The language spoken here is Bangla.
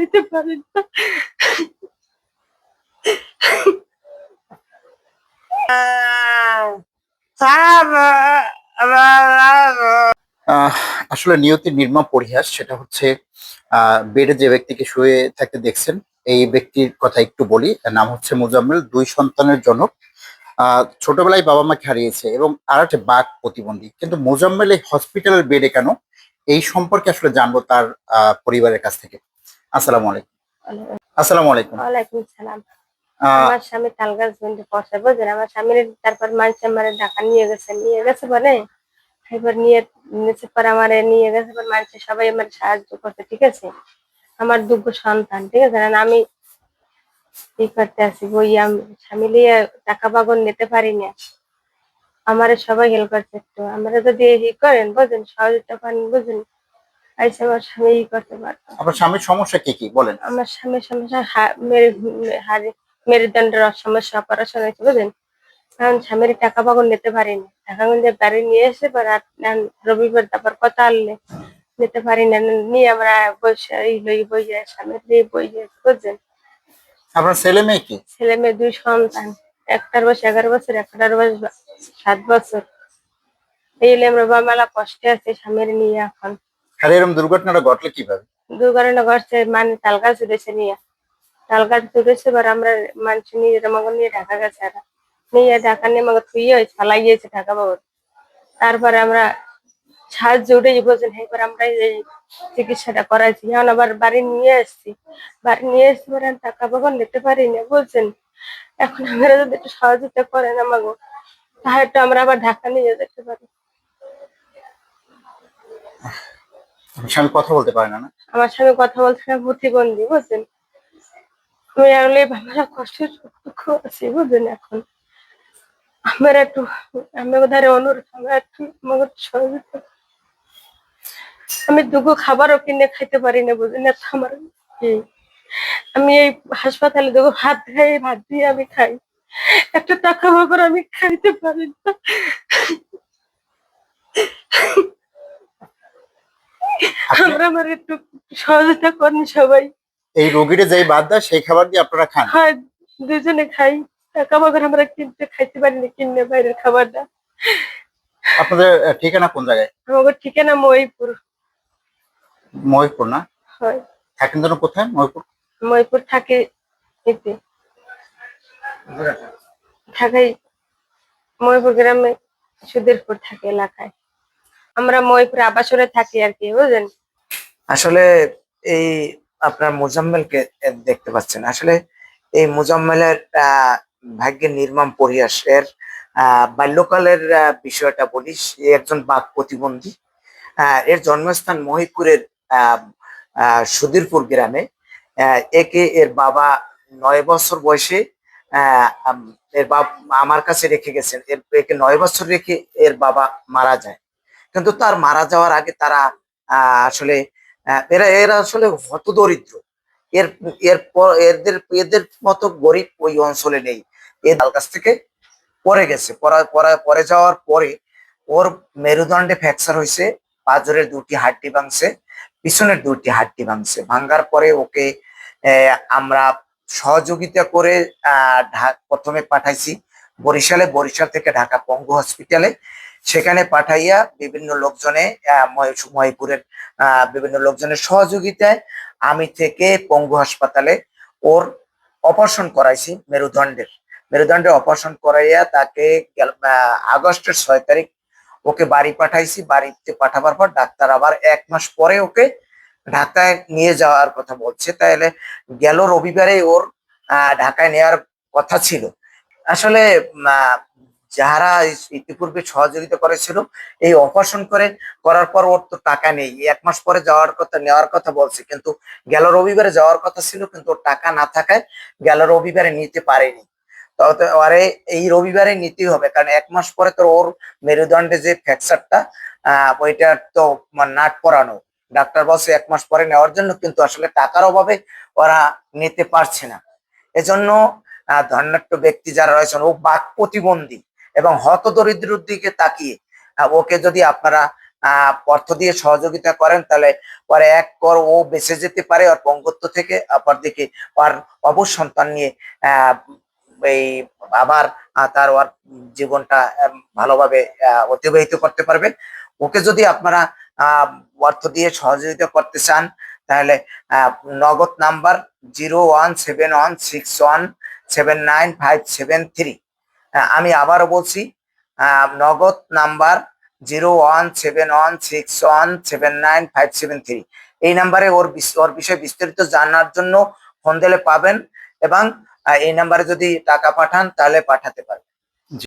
দিতে পারি না। আসলে নিয়তির নির্মম পরিহাস, সেটা হচ্ছে বেডে যে ব্যক্তিকে শুয়ে থাকতে দেখছেন, এই ব্যক্তির কথা একটু বলি। নাম হচ্ছে মুজাম্মেল, দুই সন্তানের জনক। ছোটবেলায় বাবা মাকে হারিয়েছে এবং আর একটা বাঘ প্রতিবন্ধী। কিন্তু মুজাম্মেল এই হসপিটালের বেডে কেন? এই সম্পর্কে আসলে জানব তার পরিবারের কাছ থেকে। আসসালামু আলাইকুম। আসসালামু আলাইকুম। ওয়ালাইকুম সালাম। আমার স্বামী তাল গাছ বন্ধু পড়ছে বুঝলেন আমার স্বামীর তারপর মানুষ আমার ঢাকা নিয়ে গেছে নিয়ে গেছে পরে এবার নিয়ে নিচে পরে আমার নিয়ে গেছে পরে মানুষ সবাই আমার সাহায্য করছে ঠিক আছে? আমার দুগ্গ সন্তান ঠিক আছে? আমি ই করতে আছি বই আমি স্বামী টাকা বাগন নিতে পারি না। আমার সবাই হেল্প করছে একটু। আমরা যদি ই করেন বুঝলেন সহযোগিতা করেন বুঝলেন আইসে আমার স্বামী করতে পারতো। আপনার স্বামীর সমস্যা কি কি? বলেন। আমার স্বামীর সমস্যা মেরুদণ্ডের সমস্যা অপারেশন হয়েছে বুঝলেন? কারণ স্বামীর টাকা বাগন নিতে পারিনি। টাকা গুঁজে গাড়ি নিয়ে এসে পর রবিবার তারপর কথা আনলে। নিতে পারি না নিয়ে আমরা বসে লই বই যায় স্বামীর দিয়ে বই বুঝলেন? আপনার ছেলে মেয়ে কি? ছেলে মেয়ে দুই সন্তান। একটার বয়স এগারো বছর একটার বয়স সাত বছর। এই আমরা বাবা মেলা কষ্টে আছে স্বামীর নিয়ে এখন। আর এরকম দুর্ঘটনাটা ঘটলে কীভাবে? দুর্ঘটনা ঘটছে মানে তাল গাছ উঠেছে নিয়ে। তাল গাছ উঠেছে, এবার আমরা মানুষ নিয়ে আমাকে নিয়ে ঢাকা গেছে এরা নিয়ে ঢাকা নিয়ে আমাকে থুয়ে হয়েছে ফালাই গিয়েছে ঢাকা বাবুর। তারপরে আমরা সাহায্য উঠে বলছেন এবার আমরা এই চিকিৎসাটা করাইছি। এখন আবার বাড়ি নিয়ে এসছি। বাড়ি নিয়ে এসছি আমি টাকা বাবা নিতে পারি না বলছেন, এখন আমরা যদি একটু সহযোগিতা করেন আমাকে, তাহলে আমরা আবার ঢাকা নিয়ে যেতে পারি। স্বামী কথা বলতে পারে না আমার সঙ্গে কথা বলতে না বুঝছেন? আমি আসলে আমরা কষ্ট, দুঃখ আছি বুঝলেন এখন? আমার একটু আমি ধারে অনুরোধ, আমার একটু একটু সহযোগিতা আমি দুগো খাবারও কিনে খাইতে পারি না বুঝলেন এত আমার আমি এই হাসপাতালে দুগো ভাত খাই, ভাত দিয়ে আমি খাই। একটা টাকা বাবার আমি খাইতে পারি না। আমরা আমার একটু সহযোগিতা করেন সবাই। এই রোগীটা যেই বাদ দেয় সেই খাবার দিয়ে আপনারা খান? হয় দুজনে খাই। টাকা বাগান আমরা কিনতে খাইতে পারি না কিনে বাইরের খাবারটা। আপনাদের ঠিকানা কোন জায়গায়? আমাকে ঠিকানা মহিপুর। মহিপুর না? হয়। থাকেন যেন কোথায়? মহিপুর? মহিপুর থাকে এতে। ঢাকায় মহিপুর গ্রামে সুদেরপুর থাকে এলাকায়। আমরা মহিপুর আবাসনে থাকি আর কি বুঝলেন? আসলে এই আপনার মোজাম্মেলকে দেখতে পাচ্ছেন। আসলে এই মোজাম্মেলের ভাগ্যের নির্মম পরিহাস এর আহ, বাল্যকালের বিষয়টা বলি একজন বাঘ প্রতিবন্ধী। এর জন্মস্থান মহিপুরের সুধীরপুর গ্রামে। একে এর বাবা নয় বছর বয়সে এর বাবা আমার কাছে রেখে গেছেন। এর একে নয় বছর রেখে এর বাবা মারা যায়। কিন্তু তার মারা যাওয়ার আগে তারা আসলে এরা এরা আসলে হতদরিদ্র এর এরপর এদের এদের মতো গরিব ওই অঞ্চলে নেই। এ তাল কাছ থেকে পরে গেছে। পরা- যাওয়ার পরে ওর মেরুদণ্ডে ফ্র্যাকচার হয়েছে, পাঁজরের দুটি হাড্ডি ভাঙছে, পিছনের দুটি হাড্ডি ভাঙছে। ভাঙ্গার পরে ওকে আমরা সহযোগিতা করে প্রথমে পাঠাইছি বরিশালে। বরিশাল থেকে ঢাকা পঙ্গু হসপিটালে। সেখানে পাঠাইয়া বিভিন্ন লোকজনে মহিপুরের বিভিন্ন লোকজনের সহযোগিতায় আমি থেকে পঙ্গু হাসপাতালে ওর অপারেশন করাইছি মেরুদণ্ডের। মেরুদণ্ডের অপারেশন করাইয়া তাকে আগস্টের ছয় তারিখ ওকে বাড়ি পাঠাইছি। বাড়িতে পাঠাবার পর ডাক্তার আবার এক মাস পরে ওকে ঢাকায় নিয়ে যাওয়ার কথা বলছে। তাহলে গেল রবিবারে ওর ঢাকায় নেওয়ার কথা ছিল। আসলে যারা ইতিপূর্বে সহযোগিতা করেছিল, এই অপারেশন করে, করার পর ওর তো টাকা নেই। এক মাস পরে যাওয়ার কথা, নেওয়ার কথা বলছে, কিন্তু গেল রবিবারে যাওয়ার কথা ছিল, কিন্তু ওর টাকা না থাকায় গেল রবিবারে নিতে পারেনি। তবে আরে এই রবিবারে নিতেই হবে, কারণ এক মাস পরে তো ওর মেরুদণ্ডে যে ফ্র্যাকচারটা আহ, ওইটা তো মানে নাট পরানো। ডাক্তার বলছে এক মাস পরে নেওয়ার জন্য, কিন্তু আসলে টাকার অভাবে ওরা নিতে পারছে না। এজন্য ধনাঢ্য ব্যক্তি যারা রয়েছেন, ও বাক প্রতিবন্ধী। এবং হতদরিদ্রের দিকে তাকিয়ে। ওকে যদি আপনারা অর্থ দিয়ে সহযোগিতা করেন, তাহলে পরে এক কর ও বেঁচে যেতে পারে ওর পঙ্গত্ব থেকে। অপরদিকে ওর অবশ সন্তান নিয়ে এই আবার তার ওর জীবনটা ভালোভাবে অতিবাহিত করতে পারবে ওকে যদি আপনারা অর্থ দিয়ে সহযোগিতা করতে চান, তাহলে Nagad number zero one seven one six one seven nine five seven three. আমি আবারও বলছি Nagad number zero one seven one six one seven nine five seven three. এই নাম্বারে ওর ওর বিষয়ে বিস্তারিত জানার জন্য ফোন দিলে পাবেন এবং এই নাম্বারে যদি টাকা পাঠান তাহলে পাঠাতে পারবেন।